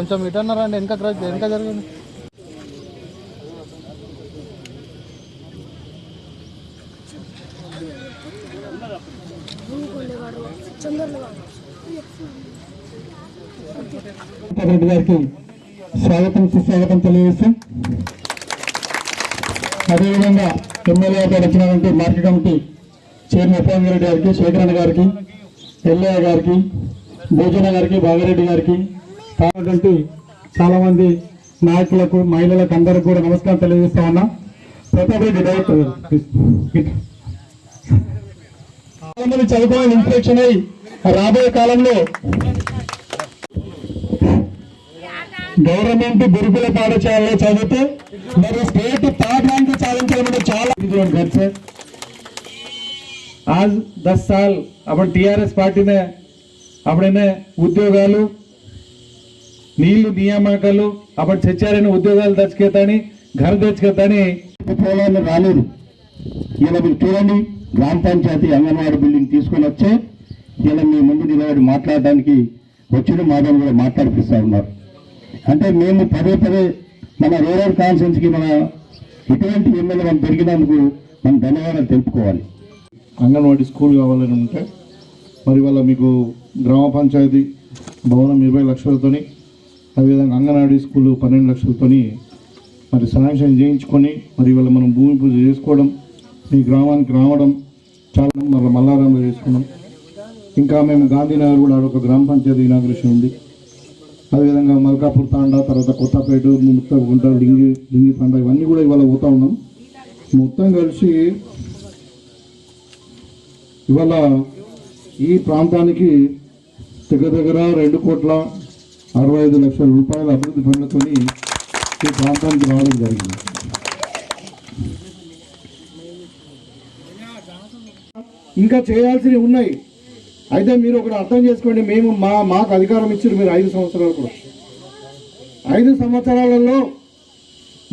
కొంచెం ఇటు అన్నారండి వెనక వెనక జరగండి. రెడ్డి గారికి స్వాగతం సుస్వాగతం తెలియజేస్తూ అదేవిధంగా ఎమ్మెల్యే గారు వచ్చినటువంటి market committee chairman Upendra Reddy గారికి శేఖరణ గారికి ఎల్లయ్య గారికి భోజన గారికి భాగారెడ్డి గారికి చాలా మంది నాయకులకు మహిళలకు అందరికి కూడా నమస్కారం తెలియజేస్తా ఉన్నా ప్రతాప్ రెడ్డి డైరెక్టర్ గారు. చాలా మంది చదువుకోవాలని ఇన్స్పెక్షన్ అయి రాబోయే కాలంలో గవర్నమెంట్ గురుకుల పాఠశాలలో చదివితే మరి స్టేట్ థర్డ్ ర్యాంక్ సాధించడం అంటే చాలా घर से आज दस साल अपन टीआरएस पार्टी ने అప్పుడైనా ఉద్యోగాలు నీళ్ళు నియామకాలు అప్పుడు తెచ్చారని ఉద్యోగాలు తెచ్చుకేతాని ఘర తెచ్చుకేతాని పోలాన్ని రాలేదు. ఇలా మీరు చూడండి గ్రామ పంచాయతీ అంగన్వాడీ బిల్డింగ్ తీసుకొని వచ్చే ఇలా మీ ముందు నిలబడి మాట్లాడడానికి వచ్చిన మాటలు కూడా మాట్లాడిపిస్తా ఉన్నారు. అంటే మేము పదే పదే మన రూరల్ కాన్ఫరెన్స్కి మన ఇటువంటి ఎమ్మెల్యే మనం పెరిగినందుకు మనం ధన్యవాదాలు తెలుపుకోవాలి. అంగన్వాడీ స్కూల్ కావాలని ఉంటే మరి వాళ్ళ మీకు గ్రామ పంచాయతీ భవనం ఇరవై లక్షలతోని అదేవిధంగా అంగన్వాడీ స్కూల్ పన్నెండు లక్షలతోని మరి శాంక్షన్ చేయించుకొని మరి ఇవాళ మనం భూమి పూజ చేసుకోవడం మీ గ్రామానికి రావడం చాలా మళ్ళీ మల్లారంలో చేసుకున్నాం. ఇంకా మేము గాంధీనగర్ కూడా ఒక గ్రామ పంచాయతీ ఇనాగ్రేషన్ ఉంది. అదేవిధంగా మల్కాపూర్ తాండా తర్వాత కొత్తపేట ముత్తగుంట లింగి లింగి తాండా ఇవన్నీ కూడా ఇవాళ పోతా ఉన్నాం. మొత్తం కలిసి ఇవాళ ఈ ప్రాంతానికి దగ్గర దగ్గర రెండు కోట్ల అరవై ఐదు లక్షల రూపాయల అభివృద్ధి పనులతో ఈ ప్రాంతానికి రావడం జరిగింది. ఇంకా చేయాల్సినవి ఉన్నాయి. అయితే మీరు ఒకటి అర్థం చేసుకోండి మేము మా మాకు అధికారం ఇచ్చారు మీరు ఐదు సంవత్సరాలు కూడా. ఐదు సంవత్సరాలలో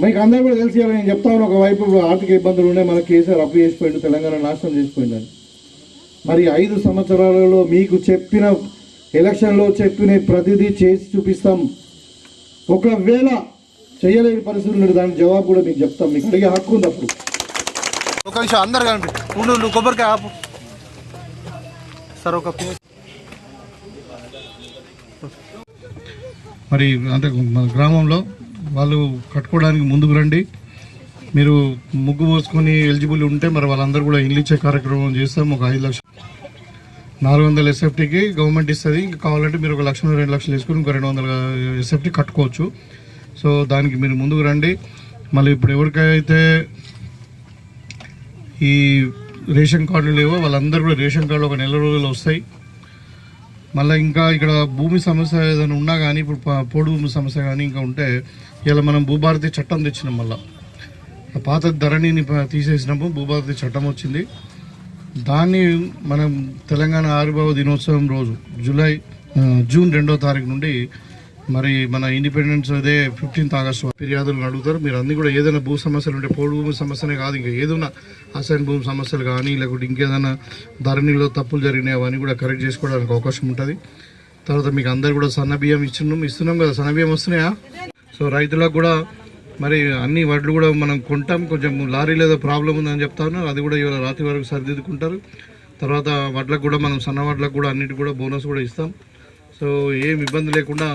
మీకు అందరూ కూడా తెలిసి నేను చెప్తాను ఒకవైపు ఆర్థిక ఇబ్బందులు ఉన్నాయి మన కేసీఆర్ అప్పు చేసిపోయిండు తెలంగాణ నాశనం చేసిపోయిందని. మరి ఐదు సంవత్సరాలలో మీకు చెప్పిన ఎలక్షన్లో చెప్పిన ప్రతిదీ చేసి చూపిస్తాం. ఒకవేళ చేయలేని పరిస్థితులు దానికి జవాబు కూడా మీకు చెప్తాం. మీకు అడిగే హక్కు ఉంది అప్పుడు. ఒక నిమిషం అందరు ఉండు నువ్వు కొబ్బరికాయ ఆపు. సార్ ఒక మరి అంటే మన గ్రామంలో వాళ్ళు కట్టుకోవడానికి ముందుకు రండి. మీరు ముగ్గు పోసుకొని ఎలిజిబుల్ ఉంటే మరి వాళ్ళందరూ కూడా ఇల్లు ఇచ్చే కార్యక్రమం చేస్తాం. ఒక ఐదు లక్షలు నాలుగు వందల ఎస్ఎఫ్టీకి గవర్నమెంట్ ఇస్తుంది. ఇంకా కావాలంటే మీరు ఒక లక్ష రెండు లక్షలు వేసుకుని ఇంకో రెండు వందల ఎస్ఎఫ్టీ కట్టుకోవచ్చు. సో దానికి మీరు ముందుకు రండి. మళ్ళీ ఇప్పుడు ఎవరికైతే ఈ రేషన్ కార్డులు లేవో వాళ్ళందరూ కూడా రేషన్ కార్డులు ఒక నెల రోజులు వస్తాయి. మళ్ళీ ఇంకా ఇక్కడ భూమి సమస్య ఏదైనా ఉన్నా కానీ ఇప్పుడు పోడు భూమి సమస్య కానీ ఇంకా ఉంటే ఇలా మనం భూభారతి చట్టం తెచ్చినాం మళ్ళీ. పాత ధరణిని తీసేసినప్పుడు భూభారతి చట్టం వచ్చింది. దాన్ని మనం తెలంగాణ ఆవిర్భావ దినోత్సవం రోజు జూలై జూన్ రెండో తారీఖు నుండి మరి మన ఇండిపెండెన్స్ అదే ఫిఫ్టీన్త్ ఆగస్టు ఫిర్యాదులను అడుగుతారు. మీరు అన్ని కూడా ఏదైనా భూ సమస్యలు ఉంటే పోడు భూమి సమస్యనే కాదు ఇంకా ఏదైనా అసైన్ భూమి సమస్యలు కానీ లేకుంటే ఇంకేదైనా ధరణిలో తప్పులు జరిగినాయి అవన్నీ కూడా కరెక్ట్ చేసుకోవడానికి అవకాశం ఉంటుంది. తర్వాత మీకు అందరు కూడా సన్న బియ్యం ఇస్తున్నాం ఇస్తున్నాం కదా సన్న బియ్యం వస్తున్నాయా? సో రైతులకు కూడా మరి అన్ని వడ్లు కూడా మనం కొంటాం. కొంచెం లారీలో ఏదో ప్రాబ్లం ఉందని చెప్తాను. అది కూడా ఇవాళ రాత్రి వరకు సరిదిద్దుకుంటారు. తర్వాత వడ్లకు కూడా మనం సన్న వడ్లకు కూడా అన్నిటి కూడా బోనస్ కూడా ఇస్తాం. సో ఏం ఇబ్బంది లేకుండా